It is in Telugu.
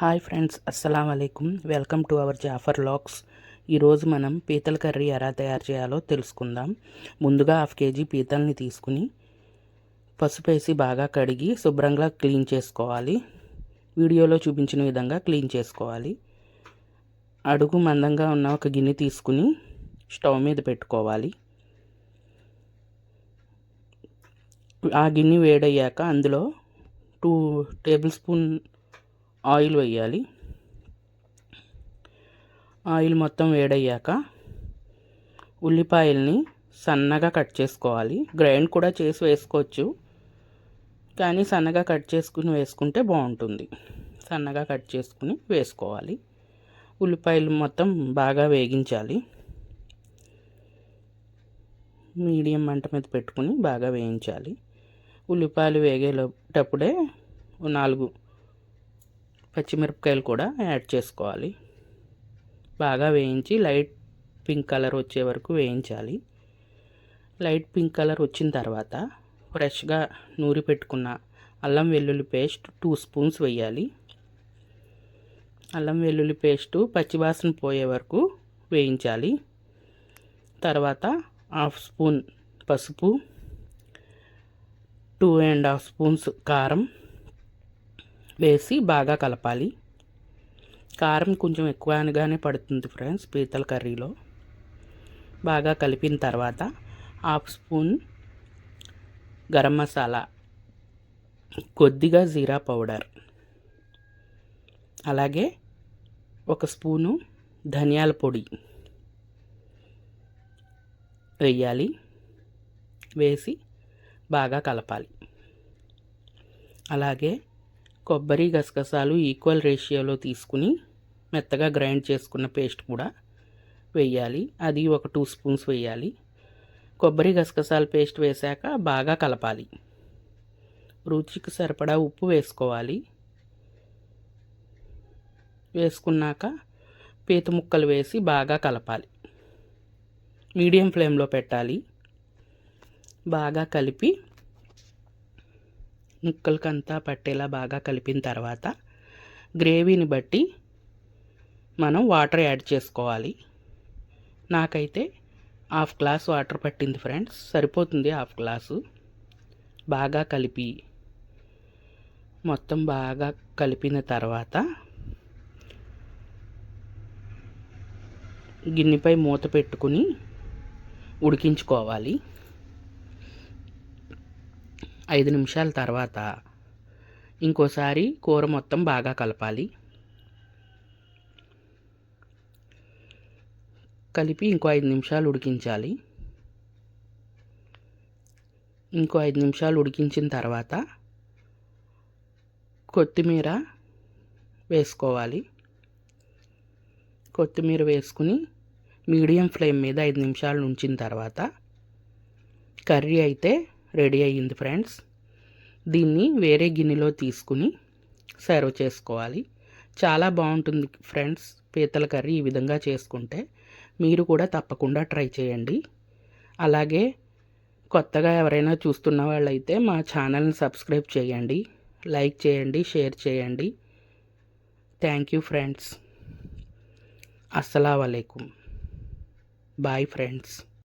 హాయ్ ఫ్రెండ్స్ అస్సలం అయికం welcome to our Jafar lacks. ఈరోజు మనం పీతల కర్రీ ఎలా తయారు చేయాలో తెలుసుకుందాం. ముందుగా హాఫ్ కేజీ పీతల్ని తీసుకుని పసుపు వేసి బాగా కడిగి శుభ్రంగా క్లీన్ చేసుకోవాలి. వీడియోలో చూపించిన విధంగా క్లీన్ చేసుకోవాలి. అడుగు మందంగా ఉన్న ఒక గిన్నె తీసుకుని స్టవ్ మీద పెట్టుకోవాలి. ఆ గిన్నె వేడయ్యాక అందులో టూ టేబుల్ స్పూన్ ఆయిల్ వేయాలి ఆయిల్ మొత్తం వేడయ్యాక ఉల్లిపాయల్ని సన్నగా కట్ చేసుకోవాలి. గ్రైండ్ కూడా చేసి వేసుకోవచ్చు. కానీ సన్నగా కట్ చేసుకుని వేసుకుంటే బాగుంటుంది. సన్నగా కట్ చేసుకుని వేసుకోవాలి. ఉల్లిపాయలు మొత్తం బాగా వేగించాలి. మీడియం మంట మీద పెట్టుకుని బాగా వేయించాలి. ఉల్లిపాయలు వేగేటప్పుడే నాలుగు పచ్చిమిరపకాయలు కూడా యాడ్ చేసుకోవాలి. బాగా వేయించి లైట్ పింక్ కలర్ వచ్చే వరకు వేయించాలి. లైట్ పింక్ కలర్ వచ్చిన తర్వాత ఫ్రెష్గా నూరి పెట్టుకున్న అల్లం వెల్లుల్లి పేస్ట్ టూ స్పూన్స్ వేయాలి. అల్లం వెల్లుల్లి పేస్టు పచ్చివాసన పోయే వరకు వేయించాలి. తర్వాత హాఫ్ స్పూన్ పసుపు టూ అండ్ హాఫ్ స్పూన్స్ కారం వేసి బాగా కలపాలి. కారం కొంచెం ఎక్కువగానే పడుతుంది ఫ్రెండ్స్ పీతల కర్రీలో. బాగా కలిపిన తర్వాత హాఫ్ స్పూన్ గరం మసాలా కొద్దిగా జీరా పౌడర్. అలాగే ఒక స్పూను ధనియాల పొడి వేయాలి. వేసి బాగా కలపాలి. అలాగే కొబ్బరి గసగసాలు ఈక్వల్ రేషియోలో తీసుకుని మెత్తగా గ్రైండ్ చేసుకున్న పేస్ట్ కూడా వేయాలి. అది ఒక టూ స్పూన్స్ వేయాలి. కొబ్బరి గసగసాల పేస్ట్ వేశాక బాగా కలపాలి. రుచికి సరిపడా ఉప్పు వేసుకోవాలి. వేసుకున్నాక పీత ముక్కలు వేసి బాగా కలపాలి. మీడియం ఫ్లేమ్లో పెట్టాలి. బాగా కలిపి ముక్కలకంతా పట్టేలా బాగా కలిపిన తర్వాత గ్రేవీని బట్టి మనం వాటర్ యాడ్ చేసుకోవాలి. నాకైతే హాఫ్ గ్లాస్ వాటర్ పట్టింది ఫ్రెండ్స్. సరిపోతుంది హాఫ్ గ్లాసు. బాగా కలిపి మొత్తం బాగా కలిపిన తర్వాత గిన్నెపై మూత పెట్టుకుని ఉడికించుకోవాలి. ఐదు నిమిషాల తర్వాత ఇంకోసారి కూర మొత్తం బాగా కలపాలి. కలిపి ఇంకో ఐదు నిమిషాలు ఉడికించాలి. ఇంకో ఐదు నిమిషాలు ఉడికించిన తర్వాత కొత్తిమీర వేసుకోవాలి. కొత్తిమీర వేసుకుని మీడియం ఫ్లేమ్ మీద ఐదు నిమిషాలు ఉంచిన తర్వాత కర్రీ అయితే రెడీ అయ్యింది ఫ్రెండ్స్. దీన్ని వేరే గిన్నెలో తీసుకుని సర్వ్ చేసుకోవాలి. చాలా బాగుంటుంది ఫ్రెండ్స్ పీతల కర్రీ ఈ విధంగా చేసుకుంటే. మీరు కూడా తప్పకుండా ట్రై చేయండి. అలాగే కొత్తగా ఎవరైనా చూస్తున్న వాళ్ళైతే మా ఛానల్ని సబ్స్క్రైబ్ చేయండి. లైక్ చేయండి షేర్ చేయండి. Thank you friends. అస్సలం బాయ్ ఫ్రెండ్స్.